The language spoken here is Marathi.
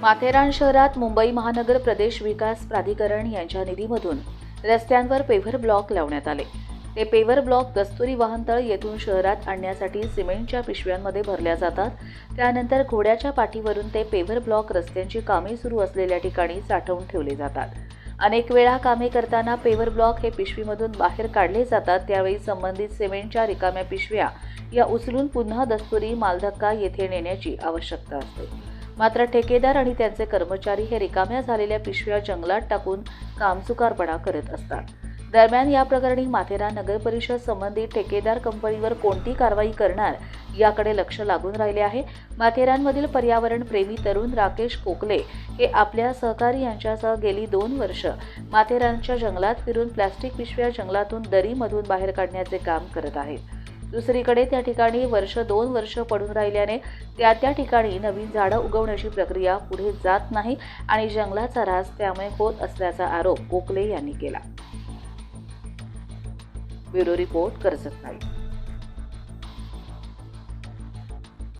माथेरान शहरात मुंबई महानगर प्रदेश विकास प्राधिकरण यांच्या निधीमधून रस्त्यांवर पेव्हर ब्लॉक लावण्यात आले. ते पेव्हर ब्लॉक कस्तुरी वाहनतळ येथून शहरात आणण्यासाठी सिमेंटच्या पिशव्यांमध्ये भरल्या जातात. त्यानंतर घोड्याच्या पाठीवरून ते पेव्हर ब्लॉक रस्त्यांची कामे सुरू असलेल्या ठिकाणी साठवून ठेवले जातात. अनेक वेळा कामे करताना पेवर ब्लॉक हे पिशवीमधून बाहेर काढले जातात त्यावेळी संबंधित सिमेंटच्या रिकाम्या पिशव्या या उचलून पुन्हा दस्तुरी मालधक्का येथे नेण्याची आवश्यकता असते. मात्र ठेकेदार आणि त्यांचे कर्मचारी हे रिकाम्या झालेल्या पिशव्या जंगलात टाकून कामचुकारपणा करत असतात. दरम्यान या प्रकरणी माथेरान नगरपरिषद संबंधित ठेकेदार कंपनीवर कोणती कारवाई करणार याकडे लक्ष लागून राहिले आहे. माथेरानमधील पर्यावरण प्रेमी तरुण राकेश कोकले हे आपल्या सहकारी यांच्यासह गेली दोन वर्ष माथेरानच्या जंगलात फिरून प्लास्टिक पिशव्या जंगलातून दरीमधून बाहेर काढण्याचे काम करत आहेत. दुसरीकडे त्या ठिकाणी वर्ष दोन वर्ष पडून राहिल्याने त्या त्या ठिकाणी नवीन झाडं उगवण्याची प्रक्रिया पुढे जात नाही आणि जंगलाचा ऱ्हास त्यामुळे होत असल्याचा आरोप कोकले यांनी केला. ब्युरो रिपोर्ट कर्जत नाही